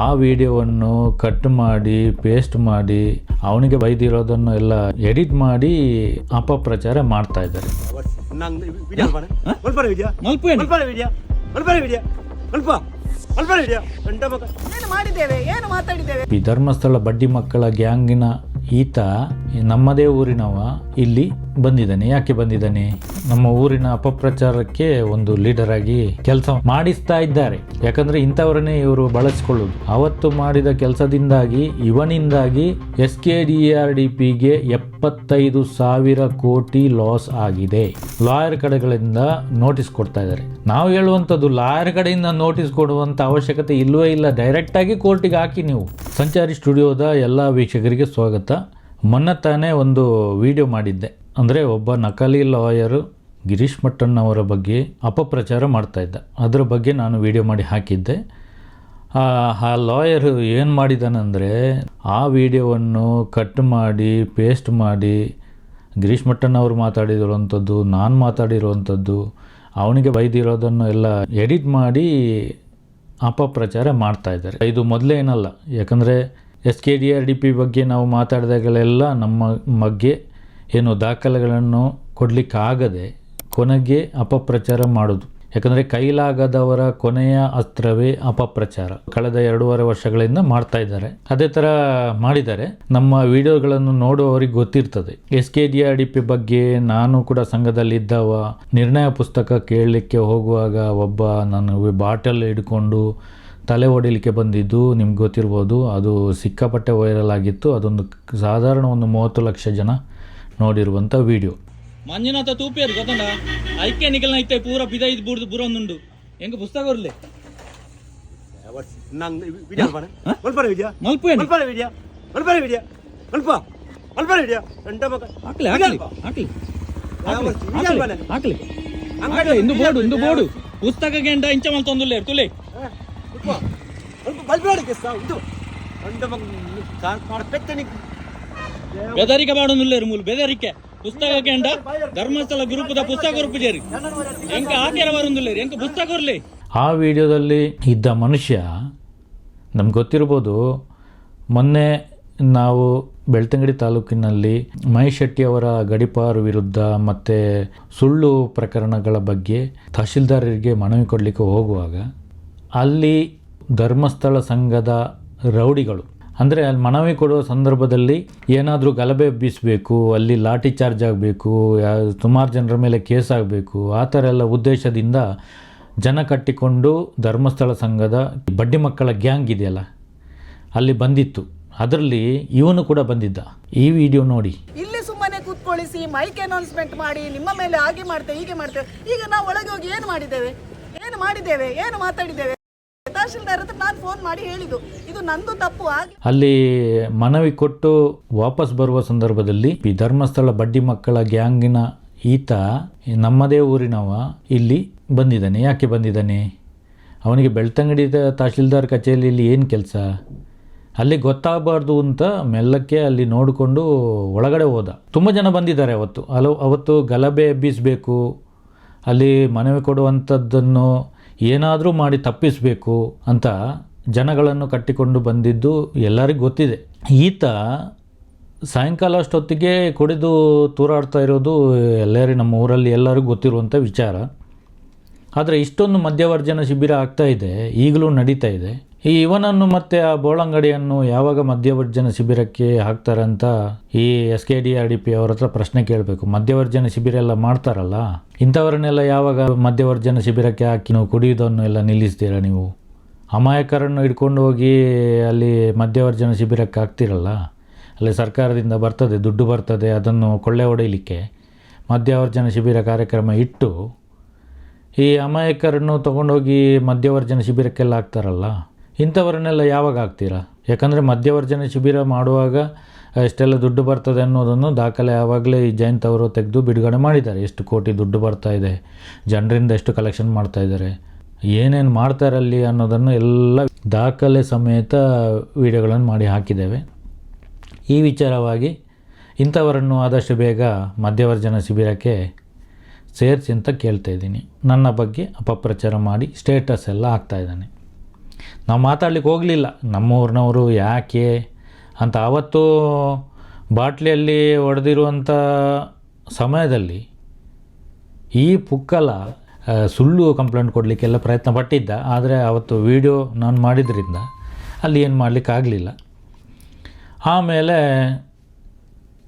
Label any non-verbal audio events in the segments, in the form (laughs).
ಆ ವಿಡಿಯೋವನ್ನು ಕಟ್ ಮಾಡಿ ಪೇಸ್ಟ್ ಮಾಡಿ ಅವನಿಗೆ ಬೈದಿರೋದನ್ನು ಎಲ್ಲ ಎಡಿಟ್ ಮಾಡಿ ಅಪಪ್ರಚಾರ ಮಾಡ್ತಾ ಇದ್ದಾರೆ. ಈ ಧರ್ಮಸ್ಥಳ ಬಡ್ಡಿ ಮಕ್ಕಳ ಗ್ಯಾಂಗಿನ ಈತ ನಮ್ಮದೇ ಊರಿನವ. ಇಲ್ಲಿ ಬಂದಿದ್ದಾನೆ, ಯಾಕೆ ಬಂದಿದ್ದಾನೆ? ನಮ್ಮ ಊರಿನ ಅಪಪ್ರಚಾರಕ್ಕೆ ಒಂದು ಲೀಡರ್ ಆಗಿ ಕೆಲಸ ಮಾಡಿಸ್ತಾ ಇದ್ದಾರೆ. ಯಾಕಂದ್ರೆ ಇಂಥವರನ್ನೇ ಇವರು ಬಳಸಿಕೊಳ್ಳುದು. ಅವತ್ತು ಮಾಡಿದ ಕೆಲಸದಿಂದಾಗಿ, ಇವನಿಂದಾಗಿ S K D R D ಪಿಗೆ ಎಪ್ಪತ್ತೈದು ಸಾವಿರ ಕೋಟಿ ಲಾಸ್ ಆಗಿದೆ. ಲಾಯರ್ ಕಡೆಗಳಿಂದ ನೋಟಿಸ್ ಕೊಡ್ತಾ ಇದ್ದಾರೆ. ನಾವು ಹೇಳುವಂಥದ್ದು, ಲಾಯರ್ ಕಡೆಯಿಂದ ನೋಟಿಸ್ ಕೊಡುವಂಥ ಅವಶ್ಯಕತೆ ಇಲ್ಲವೇ ಇಲ್ಲ. ಡೈರೆಕ್ಟ್ ಆಗಿ ಕೋರ್ಟಿಗೆ ಹಾಕಿ ನೀವು. ಸಂಚಾರಿ ಸ್ಟುಡಿಯೋದ ಎಲ್ಲ ವೀಕ್ಷಕರಿಗೆ ಸ್ವಾಗತ. ಮೊನ್ನೆ ತಾನೇ ಒಂದು ವಿಡಿಯೋ ಮಾಡಿದ್ದೆ. ಅಂದರೆ ಒಬ್ಬ ನಕಲಿ ಲಾಯರು ಗಿರೀಶ್ ಮಟ್ಟಣ್ಣ ಅವರ ಬಗ್ಗೆ ಅಪಪ್ರಚಾರ ಮಾಡ್ತಾ ಇದ್ದ. ಅದರ ಬಗ್ಗೆ ನಾನು ವಿಡಿಯೋ ಮಾಡಿ ಹಾಕಿದ್ದೆ. ಆ ಲಾಯರು ಏನು ಮಾಡಿದಾನಂದರೆ ಆ ವಿಡಿಯೋವನ್ನು ಕಟ್ ಮಾಡಿ, ಪೇಸ್ಟ್ ಮಾಡಿ ಗಿರೀಶ್ ಮಟ್ಟಣ್ಣವರು ಮಾತಾಡಿರುವಂಥದ್ದು, ನಾನು ಮಾತಾಡಿರುವಂಥದ್ದು, ಅವನಿಗೆ ಬೈದಿರೋದನ್ನು ಎಲ್ಲ ಎಡಿಟ್ ಮಾಡಿ ಅಪಪ್ರಚಾರ ಮಾಡ್ತಾ ಇದ್ದಾರೆ. ಇದು ಮೊದಲೇ ಏನಲ್ಲ, ಯಾಕಂದರೆ S K D R D P ಬಗ್ಗೆ ನಾವು ಮಾತಾಡಿದಾಗಲೆಲ್ಲ ನಮ್ಮ ಬಗ್ಗೆ ಏನು ದಾಖಲೆಗಳನ್ನು ಕೊಡಲಿಕ್ಕಾಗದೆ ಕೊನೆಗೆ ಅಪಪ್ರಚಾರ ಮಾಡೋದು. ಯಾಕಂದರೆ ಕೈಲಾಗದವರ ಕೊನೆಯ ಅಸ್ತ್ರವೇ ಅಪಪ್ರಚಾರ. ಕಳೆದ ಎರಡೂವರೆ ವರ್ಷಗಳಿಂದ ಮಾಡ್ತಾ ಇದ್ದಾರೆ. ಅದೇ ಥರ ಮಾಡಿದ್ದಾರೆ ನಮ್ಮ ವಿಡಿಯೋಗಳನ್ನು ನೋಡುವವರಿಗೆ ಗೊತ್ತಿರ್ತದೆ. S K D R D P ಬಗ್ಗೆ ನಾನು ಕೂಡ ಸಂಘದಲ್ಲಿದ್ದವ, ನಿರ್ಣಯ ಪುಸ್ತಕ ಕೇಳಲಿಕ್ಕೆ ಹೋಗುವಾಗ ಒಬ್ಬ ನಾನು ಬಾಟಲ್ ಹಿಡ್ಕೊಂಡು ತಲೆ ಹೊಡಿಲಿಕ್ಕೆ ಬಂದಿದ್ದು ನಿಮ್ಗೆ ಗೊತ್ತಿರ್ಬೋದು. ಅದು ಸಿಕ್ಕಾಪಟ್ಟೆ ವೈರಲ್ ಆಗಿತ್ತು. ಅದೊಂದು ಸಾಧಾರಣ ಒಂದು ಮೂವತ್ತು ಲಕ್ಷ ಜನ ನೋಡಿರುವಂಥ ವಿಡಿಯೋ. ಮಂಜುನಾಥ ತೂಪಿಯದು ಗೊತ್ತಂಡ ಐಕ್ಯ ನಿಕಲ್ನ ಐತೆ ಪೂರ ಬಿದ ಇದು ಬುಡ್ದು ಬುರ ಒಂದುಂಡು ಹೆಂಗ ಪುಸ್ತಕ ಬರ್ಲಿ? ಇಂದು ಬೋರ್ಡು ಇಂದು ಬೋರ್ಡು. ಪುಸ್ತಕ ಗೆಂಡ ಇಂಚ ಮಲ್ ತೊಂದುಲ್ಲೆ ತುಲೆ. ಮಲ್ಪರಕ್ಕೆ ಸಾ ಇದು. ಗಂಟ ಮಗ ಕಾಣ ಪೆತ್ತನಿ ಬೆದರಿಕೆ ಬಾಡೊಂದುಲ್ಲೇರು ಮೂಲ ಬೆದರಿಕೆ. ಪುಸ್ತಕ ಕೇಂದ್ರ ಧರ್ಮಸ್ಥಳ ಗುರುಪದ ಪುಸ್ತಕ ಗ್ರೂಪ್ ಜೇರಿ. ಎಂಕ ಬರೊಂದುಲ್ಲೇರು ಎಂಕ ಪುಸ್ತಕ ಇರಲಿ ಆ ವಿಡಿಯೋದಲ್ಲಿ ಇದ್ದ ಮನುಷ್ಯ, ನಮ್ಗೆ ಗೊತ್ತಿರ್ಬೋದು, ಮೊನ್ನೆ ನಾವು ಬೆಳ್ತಂಗಡಿ ತಾಲೂಕಿನಲ್ಲಿ ಮಹೇಶ್ ಅವರ ಗಡಿಪಾರು ವಿರುದ್ಧ ಮತ್ತು ಸುಳ್ಳು ಪ್ರಕರಣಗಳ ಬಗ್ಗೆ ತಹಶೀಲ್ದಾರರಿಗೆ ಮನವಿ ಕೊಡಲಿಕ್ಕೆ ಹೋಗುವಾಗ ಅಲ್ಲಿ ಧರ್ಮಸ್ಥಳ ಸಂಘದ ರೌಡಿಗಳು ಅಂದರೆ ಅಲ್ಲಿ ಮನವಿ ಕೊಡುವ ಸಂದರ್ಭದಲ್ಲಿ ಏನಾದರೂ ಗಲಭೆ ಎಬ್ಬಿಸಬೇಕು, ಅಲ್ಲಿ ಲಾಠಿ ಚಾರ್ಜ್ ಆಗಬೇಕು ಸುಮಾರು ಜನರ ಮೇಲೆ ಕೇಸ್ ಆಗಬೇಕು, ಆ ಥರ ಎಲ್ಲ ಉದ್ದೇಶದಿಂದ ಜನ ಕಟ್ಟಿಕೊಂಡು ಧರ್ಮಸ್ಥಳ ಸಂಘದ ಬಡ್ಡಿ ಮಕ್ಕಳ ಗ್ಯಾಂಗ್ ಇದೆಯಲ್ಲ, ಅಲ್ಲಿ ಬಂದಿತ್ತು. ಅದರಲ್ಲಿ ಇವನು ಕೂಡ ಬಂದಿದ್ದ. ಈ ವಿಡಿಯೋ ನೋಡಿ. ಇಲ್ಲಿ ಸುಮ್ಮನೆ ಕೂತ್ಕೊಳ್ಳಿಸಿ ಮೈಕ್ ಅನೌನ್ಸ್ಮೆಂಟ್ ಮಾಡಿ, ನಿಮ್ಮ ಮೇಲೆ ಹಾಗೆ ಮಾಡ್ತೇವೆ ಹೀಗೆ ಮಾಡ್ತೇವೆ ಈಗ ನಾವು ಒಳಗೆ ಹೋಗಿ ಏನು ಮಾಡಿದ್ದೇವೆ? ಏನು ಮಾಡಿದ್ದೇವೆ? ಏನು ಮಾತಾಡಿದ್ದೇವೆ? ಅಲ್ಲಿ ಮನವಿ ಕೊಟ್ಟು ವಾಪಸ್ ಬರುವ ಸಂದರ್ಭದಲ್ಲಿ ಈ ಧರ್ಮಸ್ಥಳ ಬಡ್ಡಿ ಮಕ್ಕಳ ಗ್ಯಾಂಗಿನ ಈತ ನಮ್ಮದೇ ಊರಿನವ ಇಲ್ಲಿ ಬಂದಿದ್ದಾನೆ. ಯಾಕೆ ಬಂದಿದ್ದಾನೆ? ಅವನಿಗೆ ಬೆಳ್ತಂಗಡಿ ತಹಶೀಲ್ದಾರ್ ಕಚೇರಿಯಲ್ಲಿ ಏನು ಕೆಲಸ? ಅಲ್ಲಿ ಗೊತ್ತಾಗಬಾರ್ದು ಅಂತ ಮೆಲ್ಲಕ್ಕೆ ಅಲ್ಲಿ ನೋಡಿಕೊಂಡು ಒಳಗಡೆ ಹೋದ. ತುಂಬ ಜನ ಬಂದಿದ್ದಾರೆ ಅವತ್ತು. ಅಲೋ ಅವತ್ತು ಗಲಭೆ ಎಬ್ಬಿಸಬೇಕು ಅಲ್ಲಿ ಮನವಿ ಕೊಡುವಂಥದ್ದನ್ನು ಏನಾದರೂ ಮಾಡಿ ತಪ್ಪಿಸಬೇಕು ಅಂತ ಜನಗಳನ್ನು ಕಟ್ಟಿಕೊಂಡು ಬಂದಿದ್ದು ಎಲ್ಲರಿಗೂ ಗೊತ್ತಿದೆ. ಈತ ಸಾಯಂಕಾಲ ಅಷ್ಟೊತ್ತಿಗೆ ಕುಡಿದು ತೂರಾಡ್ತಾ ಇರೋದು ಎಲ್ಲರೂ ನಮ್ಮ ಊರಲ್ಲಿ ಎಲ್ಲರಿಗೂ ಗೊತ್ತಿರುವಂಥ ವಿಚಾರ. ಆದರೆ ಇಷ್ಟೊಂದು ಮಧ್ಯವರ್ಜನ ಶಿಬಿರ ಆಗ್ತಾ ಇದೆ, ಈಗಲೂ ನಡೀತಾ ಇದೆ. ಈ ಇವನನ್ನು ಮತ್ತೆ ಆ ಬೋಳಂಗಡಿಯನ್ನು ಯಾವಾಗ ಮಧ್ಯವರ್ಜನ ಶಿಬಿರಕ್ಕೆ ಹಾಕ್ತಾರೆ ಅಂತ ಈ S K D R D P ಅವ್ರ ಹತ್ರ ಪ್ರಶ್ನೆ ಕೇಳಬೇಕು. ಮಧ್ಯವರ್ಜನ ಶಿಬಿರ ಎಲ್ಲ ಮಾಡ್ತಾರಲ್ಲ? ಇಂಥವರನ್ನೆಲ್ಲ ಯಾವಾಗ ಮಧ್ಯವರ್ಜನ ಶಿಬಿರಕ್ಕೆ ಹಾಕಿ ನೀವು ಕುಡಿಯೋದನ್ನು ಎಲ್ಲ ನಿಲ್ಲಿಸ್ತೀರಾ ನೀವು? ಅಮಾಯಕರನ್ನು ಹಿಡ್ಕೊಂಡು ಹೋಗಿ ಅಲ್ಲಿ ಮಧ್ಯವರ್ಜನ ಶಿಬಿರಕ್ಕೆ ಹಾಕ್ತಿರಲ್ಲ? ಅಲ್ಲಿ ಸರ್ಕಾರದಿಂದ ಬರ್ತದೆ, ದುಡ್ಡು ಬರ್ತದೆ, ಅದನ್ನು ಕೊಳ್ಳೆ ಹೊಡೆಯಲಿಕ್ಕೆ ಮಧ್ಯವರ್ಜನ ಶಿಬಿರ ಕಾರ್ಯಕ್ರಮ ಇಟ್ಟು ಈ ಅಮಾಯಕರನ್ನು ತಗೊಂಡೋಗಿ ಮಧ್ಯವರ್ಜನ ಶಿಬಿರಕ್ಕೆಲ್ಲ ಹಾಕ್ತಾರಲ್ಲ? ಇಂಥವರನ್ನೆಲ್ಲ ಯಾವಾಗ ಹಾಕ್ತೀರಾ? ಯಾಕಂದರೆ ಮಧ್ಯವರ್ಜನ ಶಿಬಿರ ಮಾಡುವಾಗ ಎಷ್ಟೆಲ್ಲ ದುಡ್ಡು ಬರ್ತದೆ ಅನ್ನೋದನ್ನು ದಾಖಲೆ ಆವಾಗಲೇ ಈ ಜಯಂತ್ ಅವರು ತೆಗೆದು ಬಿಡುಗಡೆ ಮಾಡಿದ್ದಾರೆ. ಎಷ್ಟು ಕೋಟಿ ದುಡ್ಡು ಬರ್ತಾ ಇದೆ, ಜನರಿಂದ ಎಷ್ಟು ಕಲೆಕ್ಷನ್ ಮಾಡ್ತಾ ಇದ್ದಾರೆ, ಏನೇನು ಮಾಡ್ತಾರಲ್ಲಿ ಅನ್ನೋದನ್ನು ಎಲ್ಲ ದಾಖಲೆ ಸಮೇತ ವಿಡಿಯೋಗಳನ್ನು ಮಾಡಿ ಹಾಕಿದ್ದೇವೆ. ಈ ವಿಚಾರವಾಗಿ ಇಂಥವರನ್ನು ಆದಷ್ಟು ಬೇಗ ಮಧ್ಯವರ್ಜನ ಶಿಬಿರಕ್ಕೆ ಸೇರಿಸಿ ಅಂತ ಕೇಳ್ತಾ ಇದ್ದೀನಿ. ನನ್ನ ಬಗ್ಗೆ ಅಪಪ್ರಚಾರ ಮಾಡಿ ಸ್ಟೇಟಸ್ ಎಲ್ಲ ಹಾಕ್ತಾ ಇದ್ದಾನೆ. ನಾವು ಮಾತಾಡ್ಲಿಕ್ಕೆ ಹೋಗಲಿಲ್ಲ. ನಮ್ಮೂರಿನವರು ಯಾಕೆ ಅಂತ ಆವತ್ತು ಬಾಟ್ಲಿಯಲ್ಲಿ ಹೊಡೆದಿರುವಂಥ ಸಮಯದಲ್ಲಿ ಈ ಪುಕ್ಕಲ ಸುಳ್ಳು ಕಂಪ್ಲೇಂಟ್ ಕೊಡಲಿಕ್ಕೆಲ್ಲ ಪ್ರಯತ್ನ ಪಟ್ಟಿದ್ದ. ಆದರೆ ಅವತ್ತು ವಿಡಿಯೋ ನಾನು ಮಾಡಿದ್ರಿಂದ ಅಲ್ಲಿ ಏನು ಮಾಡಲಿಕ್ಕಾಗಲಿಲ್ಲ ಆಮೇಲೆ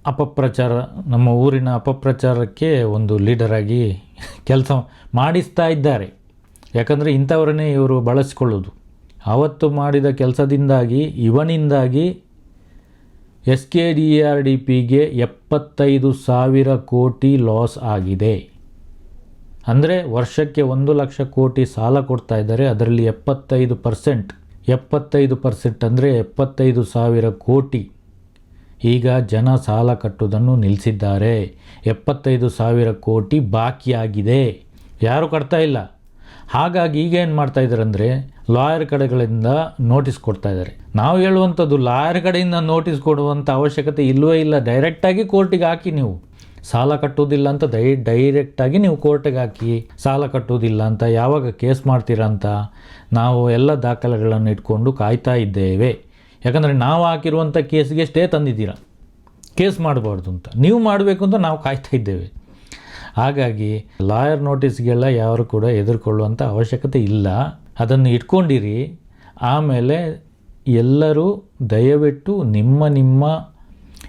ಅಪಪ್ರಚಾರ, ನಮ್ಮ ಊರಿನ ಅಪಪ್ರಚಾರಕ್ಕೆ ಒಂದು ಲೀಡರಾಗಿ (laughs) ಕೆಲಸ ಮಾಡಿಸ್ತಾ ಇದ್ದಾರೆ. ಯಾಕಂದರೆ ಇಂಥವರನ್ನೇ ಇವರು ಬಳಸಿಕೊಳ್ಳೋದು. ಆವತ್ತು ಮಾಡಿದ ಕೆಲಸದಿಂದಾಗಿ, ಇವನಿಂದಾಗಿ S K D R D ಪಿಗೆ ಎಪ್ಪತ್ತೈದು ಸಾವಿರ ಕೋಟಿ ಲಾಸ್ ಆಗಿದೆ. ಅಂದರೆ ವರ್ಷಕ್ಕೆ ಒಂದು ಲಕ್ಷ ಕೋಟಿ ಸಾಲ ಕೊಡ್ತಾ ಇದ್ದಾರೆ. ಅದರಲ್ಲಿ ಎಪ್ಪತ್ತೈದು ಪರ್ಸೆಂಟ್ ಎಪ್ಪತ್ತೈದು ಪರ್ಸೆಂಟ್ ಅಂದರೆ ಎಪ್ಪತ್ತೈದು ಸಾವಿರ ಕೋಟಿ. ಈಗ ಜನ ಸಾಲ ಕಟ್ಟುವುದನ್ನು ನಿಲ್ಲಿಸಿದ್ದಾರೆ. ಎಪ್ಪತ್ತೈದು ಸಾವಿರ ಕೋಟಿ ಬಾಕಿಯಾಗಿದೆ. ಯಾರೂ ಕಟ್ತಾ ಇಲ್ಲ? ಹಾಗಾಗಿ ಈಗ ಏನು ಮಾಡ್ತಾ ಇದ್ದಾರೆ ಅಂದರೆ ಲಾಯರ್ ಕಡೆಗಳಿಂದ ನೋಟಿಸ್ ಕೊಡ್ತಾ ಇದ್ದಾರೆ. ನಾವು ಹೇಳುವಂಥದ್ದು ಲಾಯರ್ ಕಡೆಯಿಂದ ನೋಟಿಸ್ ಕೊಡುವಂಥ ಅವಶ್ಯಕತೆ ಇಲ್ಲವೇ ಇಲ್ಲ. ಡೈರೆಕ್ಟಾಗಿ ಕೋರ್ಟಿಗೆ ಹಾಕಿ ನೀವು. ಸಾಲ ಕಟ್ಟುವುದಿಲ್ಲ ಅಂತ ದೈ ಡೈರೆಕ್ಟಾಗಿ ನೀವು ಕೋರ್ಟಿಗೆ ಹಾಕಿ ಸಾಲ ಕಟ್ಟುವುದಿಲ್ಲ ಅಂತ ಯಾವಾಗ ಕೇಸ್ ಮಾಡ್ತೀರಾ ಅಂತ ನಾವು ಎಲ್ಲ ದಾಖಲೆಗಳನ್ನು ಇಟ್ಕೊಂಡು ಕಾಯ್ತಾ ಇದ್ದೇವೆ. ಯಾಕಂದರೆ ನಾವು ಹಾಕಿರುವಂಥ ಕೇಸ್ಗೆ ಸ್ಟೇ ತಂದಿದ್ದೀರಾ. ಕೇಸ್ ಮಾಡಬಾರ್ದು ಅಂತ. ನೀವು ಮಾಡಬೇಕು ಅಂತ ನಾವು ಕಾಯ್ತಾ ಇದ್ದೇವೆ. ಹಾಗಾಗಿ ಲಾಯರ್ ನೋಟಿಸ್ಗೆಲ್ಲ ಯಾರು ಕೂಡ ಎದುರುಕೊಳ್ಳುವಂಥ ಅವಶ್ಯಕತೆ ಇಲ್ಲ. ಅದನ್ನು ಇಟ್ಕೊಂಡಿರಿ. ಆಮೇಲೆ ಎಲ್ಲರೂ ದಯವಿಟ್ಟು ನಿಮ್ಮ ನಿಮ್ಮ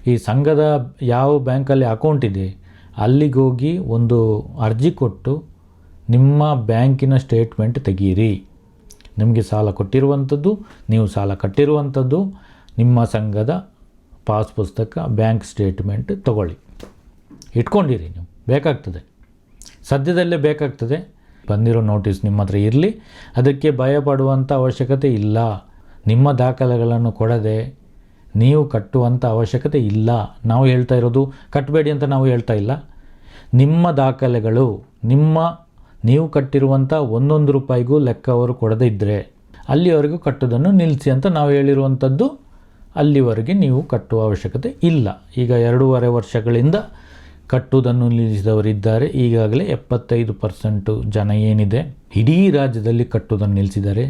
ಈ ಸಂಘದ ಯಾವ ಬ್ಯಾಂಕಲ್ಲಿ ಅಕೌಂಟ್ ಇದೆ, ಅಲ್ಲಿಗೆ ಹೋಗಿ ಒಂದು ಅರ್ಜಿ ಕೊಟ್ಟು ನಿಮ್ಮ ಬ್ಯಾಂಕಿನ ಸ್ಟೇಟ್ಮೆಂಟ್ ತೆಗೀರಿ. ನಿಮಗೆ ಸಾಲ ಕೊಟ್ಟಿರುವಂಥದ್ದು, ನೀವು ಸಾಲ ಕಟ್ಟಿರುವಂಥದ್ದು, ನಿಮ್ಮ ಸಂಘದ ಪಾಸ್ ಪುಸ್ತಕ, ಬ್ಯಾಂಕ್ ಸ್ಟೇಟ್ಮೆಂಟ್ ತಗೊಳ್ಳಿ. ಇಟ್ಕೊಂಡಿರಿ ನೀವು, ಬೇಕಾಗ್ತದೆ. ಸದ್ಯದಲ್ಲೇ ಬೇಕಾಗ್ತದೆ. ಬಂದಿರೋ ನೋಟಿಸ್ ನಿಮ್ಮ ಹತ್ರ ಇರಲಿ. ಅದಕ್ಕೆ ಭಯಪಡುವಂಥ ಅವಶ್ಯಕತೆ ಇಲ್ಲ. ನಿಮ್ಮ ದಾಖಲೆಗಳನ್ನು ಕೊಡದೆ ನೀವು ಕಟ್ಟುವಂಥ ಅವಶ್ಯಕತೆ ಇಲ್ಲ. ನಾವು ಹೇಳ್ತಾ ಇರೋದು ಕಟ್ಟಬೇಡಿ ಅಂತ ನಾವು ಹೇಳ್ತಾ ಇಲ್ಲ. ನಿಮ್ಮ ದಾಖಲೆಗಳು, ನಿಮ್ಮ ನೀವು ಕಟ್ಟಿರುವಂಥ ಒಂದೊಂದು ರೂಪಾಯಿಗೂ ಲೆಕ್ಕ ಅವರು ಕೊಡದೇ ಇದ್ದರೆ ಅಲ್ಲಿವರೆಗೂ ಕಟ್ಟೋದನ್ನು ನಿಲ್ಲಿಸಿ ಅಂತ ನಾವು ಹೇಳಿರುವಂಥದ್ದು ಅಲ್ಲಿವರೆಗೆ ನೀವು ಕಟ್ಟುವ ಅವಶ್ಯಕತೆ ಇಲ್ಲ. ಈಗ ಎರಡೂವರೆ ವರ್ಷಗಳಿಂದ ಕಟ್ಟುವುದನ್ನು ನಿಲ್ಲಿಸಿದವರಿದ್ದಾರೆ. ಈಗಾಗಲೇ ಎಪ್ಪತ್ತೈದು ಪರ್ಸೆಂಟು ಜನ ಏನಿದೆ, ಇಡೀ ರಾಜ್ಯದಲ್ಲಿ ಕಟ್ಟುವುದನ್ನು ನಿಲ್ಲಿಸಿದ್ದಾರೆ.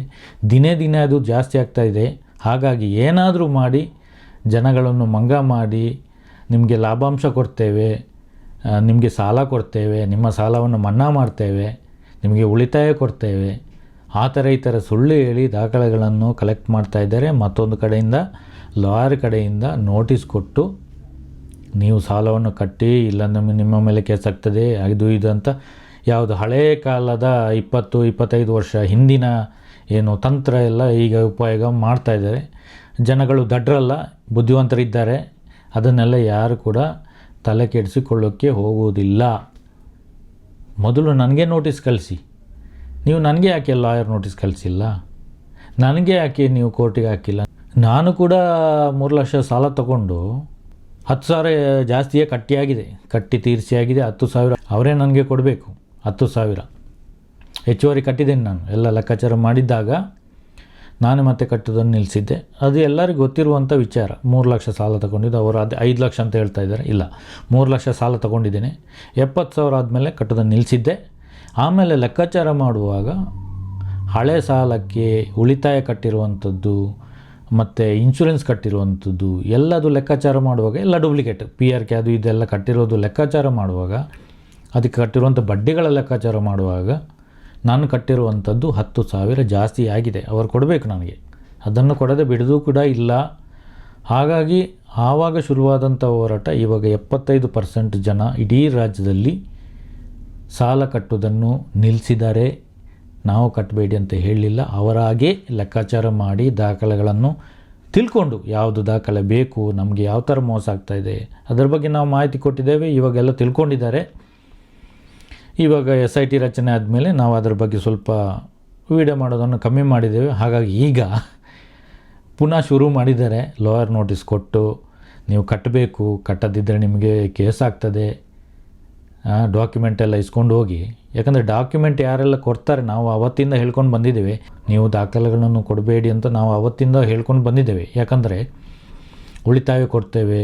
ದಿನೇ ದಿನೇ ಅದು ಜಾಸ್ತಿ ಆಗ್ತಾ ಇದೆ. ಹಾಗಾಗಿ ಏನಾದರೂ ಮಾಡಿ, ಜನಗಳನ್ನು ಮಂಗ ಮಾಡಿ, ನಿಮಗೆ ಲಾಭಾಂಶ ಕೊಡ್ತೇವೆ ನಿಮಗೆ ಸಾಲ ಕೊಡ್ತೇವೆ, ನಿಮ್ಮ ಸಾಲವನ್ನು ಮನ್ನಾ ಮಾಡ್ತೇವೆ, ನಿಮಗೆ ಉಳಿತಾಯ ಕೊಡ್ತೇವೆ. ಆ ಥರ ಈ ಥರ ಸುಳ್ಳು ಹೇಳಿ ದಾಖಲೆಗಳನ್ನು ಕಲೆಕ್ಟ್ ಮಾಡ್ತಾ ಇದ್ದಾರೆ. ಮತ್ತೊಂದು ಕಡೆಯಿಂದ ಲಾಯರ್ ಕಡೆಯಿಂದ ನೋಟಿಸ್ ಕೊಟ್ಟು ನೀವು ಸಾಲವನ್ನು ಕಟ್ಟಿ ಇಲ್ಲ ನಮ್ಮ ನಿಮ್ಮ ಮೇಲೆ ಕೇಸ್ ಆಗ್ತದೆ, ಅದು ಇದು ಅಂತ ಯಾವುದು ಹಳೆಯ ಕಾಲದ ಇಪ್ಪತ್ತು, ಇಪ್ಪತ್ತೈದು ವರ್ಷ ಹಿಂದಿನ ಏನು ತಂತ್ರ ಎಲ್ಲ ಈಗ ಉಪಯೋಗ ಮಾಡ್ತಾ ಇದ್ದಾರೆ. ಜನಗಳು ದಡ್ರಲ್ಲ, ಬುದ್ಧಿವಂತರಿದ್ದಾರೆ. ಅದನ್ನೆಲ್ಲ ಯಾರು ಕೂಡ ತಲೆ ಕೆಡಿಸಿಕೊಳ್ಳೋಕ್ಕೆ ಹೋಗುವುದಿಲ್ಲ. ಮೊದಲು ನನಗೆ ನೋಟಿಸ್ ಕಳಿಸಿ. ನೀವು ನನಗೆ ಯಾಕೆ ಲಾಯರ್ ನೋಟಿಸ್ ಕಳಿಸಿಲ್ಲ? ನನಗೆ ಯಾಕೆ ನೀವು ಕೋರ್ಟಿಗೆ ಹಾಕಿಲ್ಲ? ನಾನು ಕೂಡ ಮೂರು ಲಕ್ಷ ಸಾಲ ತಗೊಂಡು ಹತ್ತು ಸಾವಿರ ಜಾಸ್ತಿಯೇ ಕಟ್ಟಿಯಾಗಿದೆ. ಕಟ್ಟಿ ತೀರಿಸಿ ಆಗಿದೆ ಹತ್ತು ಸಾವಿರ. ಅವರೇ ನನಗೆ ಕೊಡಬೇಕು, ಹತ್ತು ಸಾವಿರ. ಹೆಚ್ಚುವರಿ ಕಟ್ಟಿದ್ದೇನೆ ನಾನು. ಎಲ್ಲ ಲೆಕ್ಕಾಚಾರ ಮಾಡಿದ್ದಾಗ ನಾನು ಮತ್ತೆ ಕಟ್ಟೋದನ್ನು ನಿಲ್ಲಿಸಿದ್ದೆ. ಅದು ಎಲ್ಲರಿಗೂ ಗೊತ್ತಿರುವಂಥ ವಿಚಾರ. ಮೂರು ಲಕ್ಷ ಸಾಲ ತಗೊಂಡಿದ್ದು ಅವರು ಅದೇ ಐದು ಲಕ್ಷ ಅಂತ ಹೇಳ್ತಾ ಇದ್ದಾರೆ. ಇಲ್ಲ, ಮೂರು ಲಕ್ಷ ಸಾಲ ತಗೊಂಡಿದ್ದೇನೆ. ಎಪ್ಪತ್ತು ಸಾವಿರ ಆದಮೇಲೆ ಕಟ್ಟೋದನ್ನು ನಿಲ್ಲಿಸಿದ್ದೆ. ಆಮೇಲೆ ಲೆಕ್ಕಾಚಾರ ಮಾಡುವಾಗ ಹಳೆ ಸಾಲಕ್ಕೆ ಉಳಿತಾಯ ಕಟ್ಟಿರುವಂಥದ್ದು ಮತ್ತು ಇನ್ಶೂರೆನ್ಸ್ ಕಟ್ಟಿರುವಂಥದ್ದು, ಎಲ್ಲದು ಲೆಕ್ಕಾಚಾರ ಮಾಡುವಾಗ ಎಲ್ಲ ಡೂಪ್ಲಿಕೇಟ್ ಪಿ ಆರ್ ಕೆ ಅದು ಇದೆಲ್ಲ ಕಟ್ಟಿರೋದು ಲೆಕ್ಕಾಚಾರ ಮಾಡುವಾಗ, ಅದಕ್ಕೆ ಕಟ್ಟಿರುವಂಥ ಬಡ್ಡಿಗಳ ಲೆಕ್ಕಾಚಾರ ಮಾಡುವಾಗ ನಾನು ಕಟ್ಟಿರುವಂಥದ್ದು ಹತ್ತು ಸಾವಿರ ಜಾಸ್ತಿ ಆಗಿದೆ, ಅವರು ಕೊಡಬೇಕು ನನಗೆ. ಅದನ್ನು ಕೊಡದೆ ಬಿಡೋದು ಕೂಡ ಇಲ್ಲ. ಹಾಗಾಗಿ ಆವಾಗ ಶುರುವಾದಂಥ ಹೋರಾಟ ಇವಾಗ ಎಪ್ಪತ್ತೈದು ಪರ್ಸೆಂಟ್ ಜನ ಇಡೀ ರಾಜ್ಯದಲ್ಲಿ ಸಾಲ ಕಟ್ಟುವುದನ್ನು ನಿಲ್ಲಿಸಿದ್ದಾರೆ. ನಾವು ಕಟ್ಟಬೇಡಿ ಅಂತ ಹೇಳಲಿಲ್ಲ. ಅವರಾಗೇ ಲೆಕ್ಕಾಚಾರ ಮಾಡಿ ದಾಖಲೆಗಳನ್ನು ತಿಳ್ಕೊಂಡು ಯಾವುದು ದಾಖಲೆ ಬೇಕು, ನಮಗೆ ಯಾವ ಥರ ಮೋಸ ಇದೆ, ಅದರ ಬಗ್ಗೆ ನಾವು ಮಾಹಿತಿ ಕೊಟ್ಟಿದ್ದೇವೆ. ಇವಾಗೆಲ್ಲ ತಿಳ್ಕೊಂಡಿದ್ದಾರೆ. ಇವಾಗ ಎಸ್ ಐ ಟಿ ರಚನೆ ಆದಮೇಲೆ ನಾವು ಅದರ ಬಗ್ಗೆ ಸ್ವಲ್ಪ ವಿಡಿಯೋ ಮಾಡೋದನ್ನು ಕಮ್ಮಿ ಮಾಡಿದ್ದೇವೆ. ಹಾಗಾಗಿ ಈಗ ಪುನಃ ಶುರು ಮಾಡಿದ್ದಾರೆ. ಲಾಯರ್ ನೋಟಿಸ್ ಕೊಟ್ಟು ನೀವು ಕಟ್ಟಬೇಕು. ಕಟ್ಟದಿದ್ದರೆ ನಿಮಗೆ ಕೇಸ್ ಆಗ್ತದೆ. ಡಾಕ್ಯುಮೆಂಟ್ ಎಲ್ಲ ಇಸ್ಕೊಂಡು ಹೋಗಿ. ಯಾಕಂದರೆ ಡಾಕ್ಯುಮೆಂಟ್ ಯಾರೆಲ್ಲ ಕೊಡ್ತಾರೆ, ನಾವು ಅವತ್ತಿಂದ ಹೇಳ್ಕೊಂಡು ಬಂದಿದ್ದೇವೆ. ನೀವು ದಾಖಲೆಗಳನ್ನು ಕೊಡಬೇಡಿ ಅಂತ ನಾವು ಅವತ್ತಿಂದ ಹೇಳ್ಕೊಂಡು ಬಂದಿದ್ದೇವೆ. ಯಾಕಂದರೆ ಉಳಿತಾಯ ಕೊಡ್ತೇವೆ,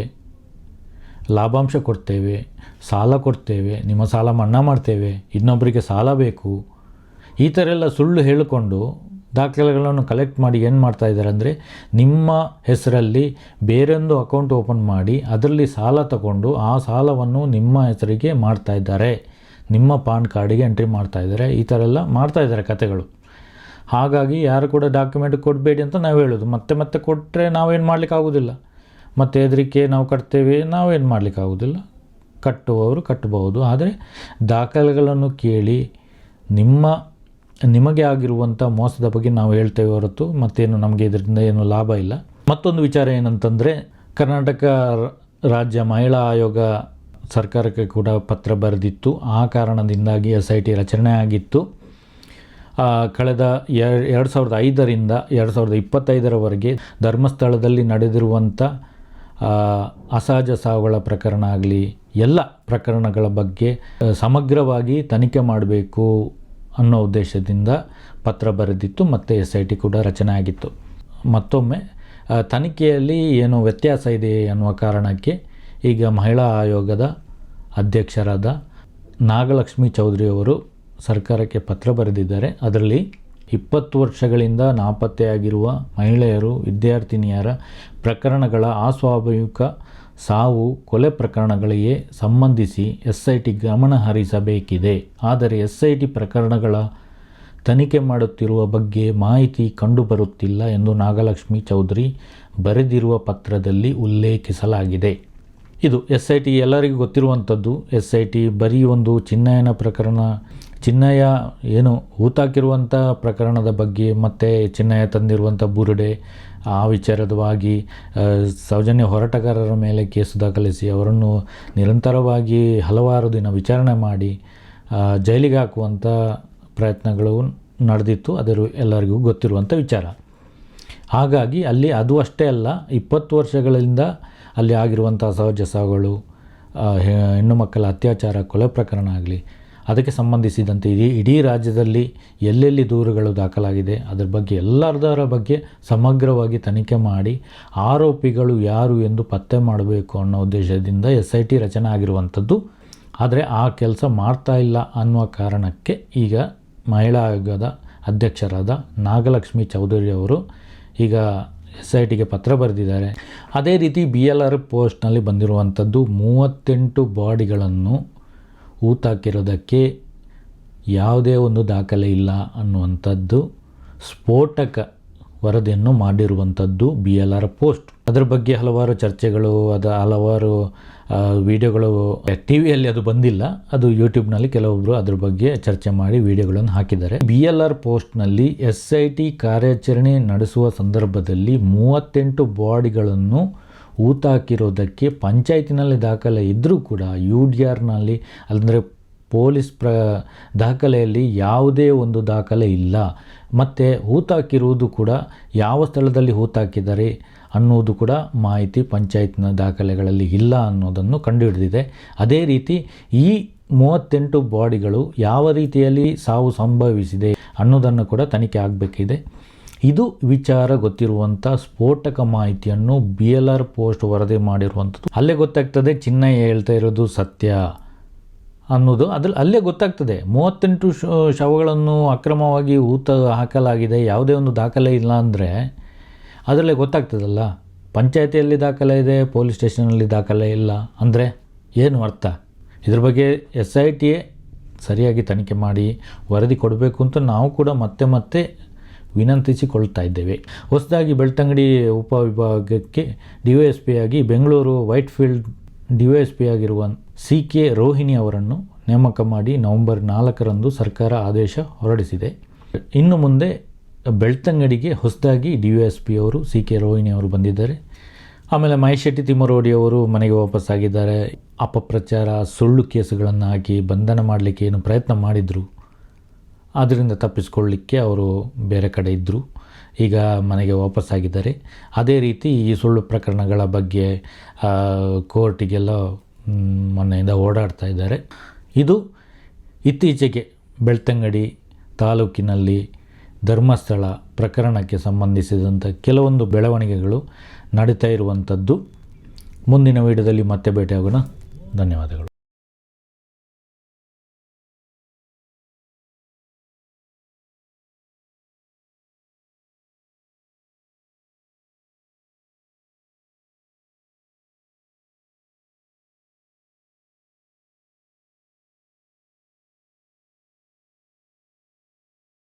ಲಾಭಾಂಶ ಕೊಡ್ತೇವೆ, ಸಾಲ ಕೊಡ್ತೇವೆ, ನಿಮ್ಮ ಸಾಲ ಮನ್ನಾ ಮಾಡ್ತೇವೆ ಇನ್ನೊಬ್ಬರಿಗೆ ಸಾಲ ಬೇಕು. ಈ ಥರ ಎಲ್ಲ ಸುಳ್ಳು ಹೇಳಿಕೊಂಡು ದಾಖಲೆಗಳನ್ನು ಕಲೆಕ್ಟ್ ಮಾಡಿ ಏನು ಮಾಡ್ತಾ ಇದ್ದಾರೆ ಅಂದರೆ ನಿಮ್ಮ ಹೆಸರಲ್ಲಿ ಬೇರೊಂದು ಅಕೌಂಟ್ ಓಪನ್ ಮಾಡಿ ಅದರಲ್ಲಿ ಸಾಲ ತಗೊಂಡು ಆ ಸಾಲವನ್ನು ನಿಮ್ಮ ಹೆಸರಿಗೆ ಮಾಡ್ತಾ ಇದ್ದಾರೆ. ನಿಮ್ಮ ಪಾನ್ ಕಾರ್ಡಿಗೆ ಎಂಟ್ರಿ ಮಾಡ್ತಾ ಇದ್ದಾರೆ. ಈ ಥರ ಎಲ್ಲ ಮಾಡ್ತಾ ಇದ್ದಾರೆ ಕತೆಗಳು ಹಾಗಾಗಿ ಯಾರು ಕೂಡ ಡಾಕ್ಯುಮೆಂಟ್ ಕೊಡಬೇಡಿ ಅಂತ ನಾವು ಹೇಳೋದು. ಮತ್ತೆ ಮತ್ತೆ ಕೊಟ್ಟರೆ ನಾವೇನು ಮಾಡಲಿಕ್ಕಾಗೋದಿಲ್ಲ ಮತ್ತು ಹೆದರಿಕೆ ನಾವು ಕಟ್ತೇವೆ ನಾವೇನು ಮಾಡಲಿಕ್ಕಾಗೋದಿಲ್ಲ ಕಟ್ಟುವವರು ಕಟ್ಟಬಹುದು. ಆದರೆ ದಾಖಲೆಗಳನ್ನು ಕೇಳಿ ನಿಮ್ಮ ನಿಮಗೆ ಆಗಿರುವಂಥ ಮೋಸದ ಬಗ್ಗೆ ನಾವು ಹೇಳ್ತೇವೆ ಹೊರತು ಮತ್ತೇನು ನಮಗೆ ಇದರಿಂದ ಏನು ಲಾಭ ಇಲ್ಲ. ಮತ್ತೊಂದು ವಿಚಾರ ಏನಂತಂದರೆ, ಕರ್ನಾಟಕ ರಾಜ್ಯ ಮಹಿಳಾ ಆಯೋಗ ಸರ್ಕಾರಕ್ಕೆ ಕೂಡ ಪತ್ರ ಬರೆದಿತ್ತು. ಆ ಕಾರಣದಿಂದಾಗಿ ಎಸ್ ಐ ಟಿ ರಚನೆ ಆಗಿತ್ತು. ಕಳೆದ ಎರಡು ಸಾವಿರದ ಐದರಿಂದ ಎರಡು ಸಾವಿರದ ಇಪ್ಪತ್ತೈದರವರೆಗೆ ಧರ್ಮಸ್ಥಳದಲ್ಲಿ ನಡೆದಿರುವಂಥ ಅಸಹಜ ಸಾವುಗಳ ಪ್ರಕರಣ ಆಗಲಿ, ಎಲ್ಲ ಪ್ರಕರಣಗಳ ಬಗ್ಗೆ ಸಮಗ್ರವಾಗಿ ತನಿಖೆ ಮಾಡಬೇಕು ಅನ್ನೋ ಉದ್ದೇಶದಿಂದ ಪತ್ರ ಬರೆದಿತ್ತು, ಮತ್ತು ಎಸ್ ಐ ಟಿ ಕೂಡ ರಚನೆ ಆಗಿತ್ತು. ಮತ್ತೊಮ್ಮೆ ತನಿಖೆಯಲ್ಲಿ ಏನು ವ್ಯತ್ಯಾಸ ಇದೆ ಅನ್ನುವ ಕಾರಣಕ್ಕೆ ಈಗ ಮಹಿಳಾ ಆಯೋಗದ ಅಧ್ಯಕ್ಷರಾದ ನಾಗಲಕ್ಷ್ಮಿ ಚೌಧರಿಯವರು ಸರ್ಕಾರಕ್ಕೆ ಪತ್ರ ಬರೆದಿದ್ದಾರೆ. ಅದರಲ್ಲಿ ಇಪ್ಪತ್ತು ವರ್ಷಗಳಿಂದ ನಾಪತ್ತೆಯಾಗಿರುವ ಮಹಿಳೆಯರು, ವಿದ್ಯಾರ್ಥಿನಿಯರ ಪ್ರಕರಣಗಳ ಅಸ್ವಾಭಾವಿಕ ಸಾವು ಕೊಲೆ ಪ್ರಕರಣಗಳಿಗೆ ಸಂಬಂಧಿಸಿ ಎಸ್ಐಟಿ ಗಮನ ಹರಿಸಬೇಕಿದೆ. ಆದರೆ ಎಸ್ಐಟಿ ಪ್ರಕರಣಗಳ ತನಿಖೆ ಮಾಡುತ್ತಿರುವ ಬಗ್ಗೆ ಮಾಹಿತಿ ಕಂಡುಬರುತ್ತಿಲ್ಲ ಎಂದು ನಾಗಲಕ್ಷ್ಮಿ ಚೌಧರಿ ಬರೆದಿರುವ ಪತ್ರದಲ್ಲಿ ಉಲ್ಲೇಖಿಸಲಾಗಿದೆ. ಇದು ಎಸ್ ಐ ಟಿ ಎಲ್ಲರಿಗೂ ಗೊತ್ತಿರುವಂಥದ್ದು. ಎಸ್ ಐ ಟಿ ಬರೀ ಒಂದು ಚಿನ್ನಯನ ಪ್ರಕರಣ, ಚಿನ್ನಯ ಏನು, ಹೂತಾಕಿರುವಂಥ ಪ್ರಕರಣದ ಬಗ್ಗೆ ಮತ್ತು ಚಿನ್ನಯ ತಂದಿರುವಂಥ ಬುರುಡೆ ಆ ವಿಚಾರದವಾಗಿ ಸೌಜನ್ಯ ಹೋರಾಟಗಾರರ ಮೇಲೆ ಕೇಸು ದಾಖಲಿಸಿ ಅವರನ್ನು ನಿರಂತರವಾಗಿ ಹಲವಾರು ದಿನ ವಿಚಾರಣೆ ಮಾಡಿ ಜೈಲಿಗೆ ಹಾಕುವಂಥ ಪ್ರಯತ್ನಗಳು ನಡೆದಿತ್ತು. ಅದರ ಎಲ್ಲರಿಗೂ ಗೊತ್ತಿರುವಂಥ ವಿಚಾರ. ಹಾಗಾಗಿ ಅಲ್ಲಿ ಅದು ಅಷ್ಟೇ ಅಲ್ಲ, ಇಪ್ಪತ್ತು ವರ್ಷಗಳಿಂದ ಅಲ್ಲಿ ಆಗಿರುವಂಥ ಸಹಜ ಸಾವುಗಳು ಹೆಣ್ಣು ಮಕ್ಕಳ ಅತ್ಯಾಚಾರ, ಕೊಲೆ ಪ್ರಕರಣ ಆಗಲಿ ಅದಕ್ಕೆ ಸಂಬಂಧಿಸಿದಂತೆ ಇಡೀ ಇಡೀ ರಾಜ್ಯದಲ್ಲಿ ಎಲ್ಲೆಲ್ಲಿ ದೂರುಗಳು ದಾಖಲಾಗಿದೆ, ಅದರ ಬಗ್ಗೆ ಎಲ್ಲರದರ ಬಗ್ಗೆ ಸಮಗ್ರವಾಗಿ ತನಿಖೆ ಮಾಡಿ ಆರೋಪಿಗಳು ಯಾರು ಎಂದು ಪತ್ತೆ ಮಾಡಬೇಕು ಅನ್ನೋ ಉದ್ದೇಶದಿಂದ ಎಸ್ ಐ ಟಿ ರಚನೆ ಆಗಿರುವಂಥದ್ದು. ಆದರೆ ಆ ಕೆಲಸ ಮಾಡ್ತಾ ಇಲ್ಲ ಅನ್ನುವ ಕಾರಣಕ್ಕೆ ಈಗ ಮಹಿಳಾ ಆಯೋಗದ ಅಧ್ಯಕ್ಷರಾದ ನಾಗಲಕ್ಷ್ಮಿ ಚೌಧರಿ ಅವರು ಈಗ ಎಸ್ ಐ ಟಿಗೆ ಪತ್ರ ಬರೆದಿದ್ದಾರೆ. ಅದೇ ರೀತಿ ಬಿ ಎಲ್ ಆರ್ ಪೋಸ್ಟ್ನಲ್ಲಿ ಬಂದಿರುವಂಥದ್ದು ಮೂವತ್ತೆಂಟು ಬಾಡಿಗಳನ್ನು ಊತಾಕಿರೋದಕ್ಕೆ ಯಾವುದೇ ಒಂದು ದಾಖಲೆ ಇಲ್ಲ ಅನ್ನುವಂಥದ್ದು ಸ್ಫೋಟಕ ವರದಿಯನ್ನು ಮಾಡಿರುವಂಥದ್ದು ಬಿ ಎಲ್ ಆರ್ ಪೋಸ್ಟ್. ಅದರ ಬಗ್ಗೆ ಹಲವಾರು ಚರ್ಚೆಗಳು, ಅದು ಹಲವಾರು ವಿಡಿಯೋಗಳು ಟಿ ವಿಯಲ್ಲಿ ಅದು ಬಂದಿಲ್ಲ. ಅದು ಯೂಟ್ಯೂಬ್ನಲ್ಲಿ ಕೆಲವೊಬ್ಬರು ಅದ್ರ ಬಗ್ಗೆ ಚರ್ಚೆ ಮಾಡಿ ವಿಡಿಯೋಗಳನ್ನು ಹಾಕಿದ್ದಾರೆ. ಬಿ ಎಲ್ ಆರ್ ಪೋಸ್ಟ್ನಲ್ಲಿ ಎಸ್ ಐ ಟಿ ಕಾರ್ಯಾಚರಣೆ ನಡೆಸುವ ಸಂದರ್ಭದಲ್ಲಿ ಮೂವತ್ತೆಂಟು ಬಾಡಿಗಳನ್ನು ಊತಾಕಿರೋದಕ್ಕೆ ಪಂಚಾಯತಿನಲ್ಲಿ ದಾಖಲೆ ಇದ್ದರೂ ಕೂಡ ಯು ಡಿ ಆರ್ನಲ್ಲಿ ಅಂದರೆ ಪೊಲೀಸ್ ಪ್ರ, ದಾಖಲೆಯಲ್ಲಿ ಯಾವುದೇ ಒಂದು ದಾಖಲೆ ಇಲ್ಲ. ಮತ್ತು ಹೂತಾಕಿರುವುದು ಕೂಡ ಯಾವ ಸ್ಥಳದಲ್ಲಿ ಹೂತಾಕಿದ್ದಾರೆ ಅನ್ನುವುದು ಕೂಡ ಮಾಹಿತಿ ಪಂಚಾಯತ್ನ ದಾಖಲೆಗಳಲ್ಲಿ ಇಲ್ಲ ಅನ್ನೋದನ್ನು ಕಂಡುಹಿಡಿದಿದೆ. ಅದೇ ರೀತಿ ಈ ಮೂವತ್ತೆಂಟು ಬಾಡಿಗಳು ಯಾವ ರೀತಿಯಲ್ಲಿ ಸಾವು ಸಂಭವಿಸಿದೆ ಅನ್ನೋದನ್ನು ಕೂಡ ತನಿಖೆ ಆಗಬೇಕಿದೆ. ಇದು ವಿಚಾರ ಗೊತ್ತಿರುವಂಥ ಸ್ಫೋಟಕ ಮಾಹಿತಿಯನ್ನು ಬಿ ಎಲ್ ಆರ್ ಪೋಸ್ಟ್ ವರದಿ ಮಾಡಿರುವಂಥದ್ದು ಅಲ್ಲೇ ಗೊತ್ತಾಗ್ತದೆ, ಚಿನ್ನಯ್ಯ ಹೇಳ್ತಾ ಇರೋದು ಸತ್ಯ ಅನ್ನೋದು. ಅದ್ರಲ್ಲಿ ಅಲ್ಲೇ ಗೊತ್ತಾಗ್ತದೆ, ಮೂವತ್ತೆಂಟು ಶವಗಳನ್ನು ಅಕ್ರಮವಾಗಿ ಊತ ಹಾಕಲಾಗಿದೆ, ಯಾವುದೇ ಒಂದು ದಾಖಲೆ ಇಲ್ಲ ಅಂದರೆ ಅದರಲ್ಲೇ ಗೊತ್ತಾಗ್ತದಲ್ಲ. ಪಂಚಾಯತಿಯಲ್ಲಿ ದಾಖಲೆ ಇದೆ, ಪೊಲೀಸ್ ಸ್ಟೇಷನಲ್ಲಿ ದಾಖಲೆ ಇಲ್ಲ ಅಂದರೆ ಏನು ಅರ್ಥ? ಇದ್ರ ಬಗ್ಗೆ ಎಸ್ ಐ ಟಿಯೇ ಸರಿಯಾಗಿ ತನಿಖೆ ಮಾಡಿ ವರದಿ ಕೊಡಬೇಕು ಅಂತ ನಾವು ಕೂಡ ಮತ್ತೆ ಮತ್ತೆ ವಿನಂತಿಸಿಕೊಳ್ತಾ ಇದ್ದೇವೆ. ಹೊಸದಾಗಿ ಬೆಳ್ತಂಗಡಿ ಉಪವಿಭಾಗಕ್ಕೆ ಡಿ ವೈ ಎಸ್ ಪಿ ಆಗಿ Bengaluru Whitefield D Y S P ಆಗಿರುವ ಸಿ ಕೆ ರೋಹಿಣಿ ಅವರನ್ನು ನೇಮಕ ಮಾಡಿ ನವೆಂಬರ್ ನಾಲ್ಕರಂದು ಸರ್ಕಾರ ಆದೇಶ ಹೊರಡಿಸಿದೆ. ಇನ್ನು ಮುಂದೆ ಬೆಳ್ತಂಗಡಿಗೆ ಹೊಸದಾಗಿ ಡಿ ವೈ ಎಸ್ ಪಿ ಅವರು ಸಿ ಕೆ ರೋಹಿಣಿ ಅವರು ಬಂದಿದ್ದಾರೆ. ಆಮೇಲೆ ಮಹೇಶ್ ಶೆಟ್ಟಿ ತಿಮ್ಮರೋಡಿ ಅವರು ಮನೆಗೆ ವಾಪಸ್ಸಾಗಿದ್ದಾರೆ. ಅಪಪ್ರಚಾರ, ಸುಳ್ಳು ಕೇಸುಗಳನ್ನು ಹಾಕಿ ಬಂಧನ ಮಾಡಲಿಕ್ಕೆ ಏನು ಪ್ರಯತ್ನ ಮಾಡಿದರು? ಅದರಿಂದ ತಪ್ಪಿಸ್ಕೊಳ್ಳಿಕ್ಕೆ ಅವರು ಬೇರೆ ಕಡೆ ಇದ್ದರು ಈಗ ಮನೆಗೆ ವಾಪಸ್ಸಾಗಿದ್ದಾರೆ ಅದೇ ರೀತಿ ಈ ಸುಳ್ಳು ಪ್ರಕರಣಗಳ ಬಗ್ಗೆ ಕೋರ್ಟಿಗೆಲ್ಲ ಮೊನ್ನೆಯಿಂದ ಓಡಾಡ್ತಾ ಇದ್ದಾರೆ. ಇದು ಇತ್ತೀಚೆಗೆ ಬೆಳ್ತಂಗಡಿ ತಾಲೂಕಿನಲ್ಲಿ ಧರ್ಮಸ್ಥಳ ಪ್ರಕರಣಕ್ಕೆ ಸಂಬಂಧಿಸಿದಂಥ ಕೆಲವೊಂದು ಬೆಳವಣಿಗೆಗಳು ನಡೀತಾ ಇರುವಂಥದ್ದು. ಮುಂದಿನ ವಿಡಿಯೋದಲ್ಲಿ ಮತ್ತೆ ಭೇಟಿಯಾಗೋಣ. ಧನ್ಯವಾದಗಳು.